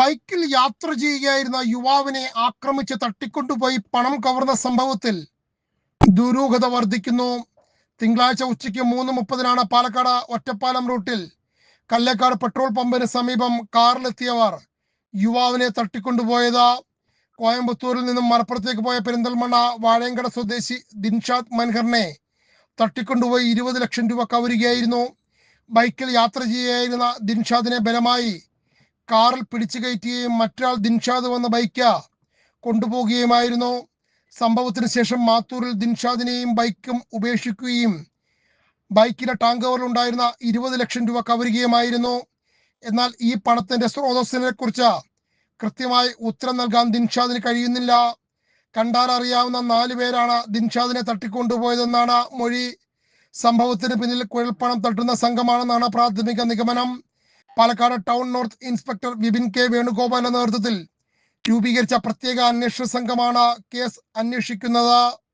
ബൈക്കിൽ യാത്ര ചെയ്യുകയായിരുന്ന യുവാവിനെ ആക്രമിച്ച് തട്ടിക്കൊണ്ടുപോയി പണം കവർന്ന സംഭവത്തിൽ ദുരൂഹത വർദ്ധിക്കുന്നു. തിങ്കളാഴ്ച ഉച്ചയ്ക്ക് മൂന്ന് മുപ്പതിനാണ് പാലക്കാട് ഒറ്റപ്പാലം റൂട്ടിൽ കല്ലേക്കാട് പെട്രോൾ പമ്പിന് സമീപം കാറിലെത്തിയവർ യുവാവിനെ തട്ടിക്കൊണ്ടുപോയത്. കോയമ്പത്തൂരിൽ നിന്നും മലപ്പുറത്തേക്ക് പോയ പെരിന്തൽമണ്ണ വാഴയങ്കട സ്വദേശി ദിൻഷാദ് മൻഹറിനെ തട്ടിക്കൊണ്ടുപോയി ഇരുപത് ലക്ഷം രൂപ കവരുകയായിരുന്നു. ബൈക്കിൽ യാത്ര ചെയ്യുകയായിരുന്ന ദിൻഷാദിനെ ബലമായി കാറിൽ പിടിച്ചു കയറ്റുകയും മറ്റൊരാൾ ദിൻഷാദ് വന്ന ബൈക്ക കൊണ്ടുപോകുകയുമായിരുന്നു. സംഭവത്തിന് ശേഷം മാത്തൂരിൽ ദിൻഷാദിനെയും ബൈക്കും ഉപേക്ഷിക്കുകയും ബൈക്കിലെ ടാങ്ക് കവറിൽ ഉണ്ടായിരുന്ന ഇരുപത് ലക്ഷം രൂപ കവരുകയുമായിരുന്നു. എന്നാൽ ഈ പണത്തിന്റെ സ്രോതസ്സിനെ കുറിച്ച് കൃത്യമായി ഉത്തരം നൽകാൻ ദിൻഷാദിന് കഴിയുന്നില്ല. കണ്ടാൽ അറിയാവുന്ന നാലു പേരാണ് ദിൻഷാദിനെ തട്ടിക്കൊണ്ടുപോയതെന്നാണ് മൊഴി. സംഭവത്തിന് പിന്നിൽ കുഴൽപ്പണം തട്ടുന്ന സംഘമാണെന്നാണ് പ്രാഥമിക നിഗമനം. Palakkad town north inspector Vipin K വേണുഗോപാലിന്റെ നേതൃത്വത്തിൽ രൂപീകരിച്ച പ്രത്യേക അന്വേഷണ സംഘമാണ് കേസ് അന്വേഷിക്കുന്നത്.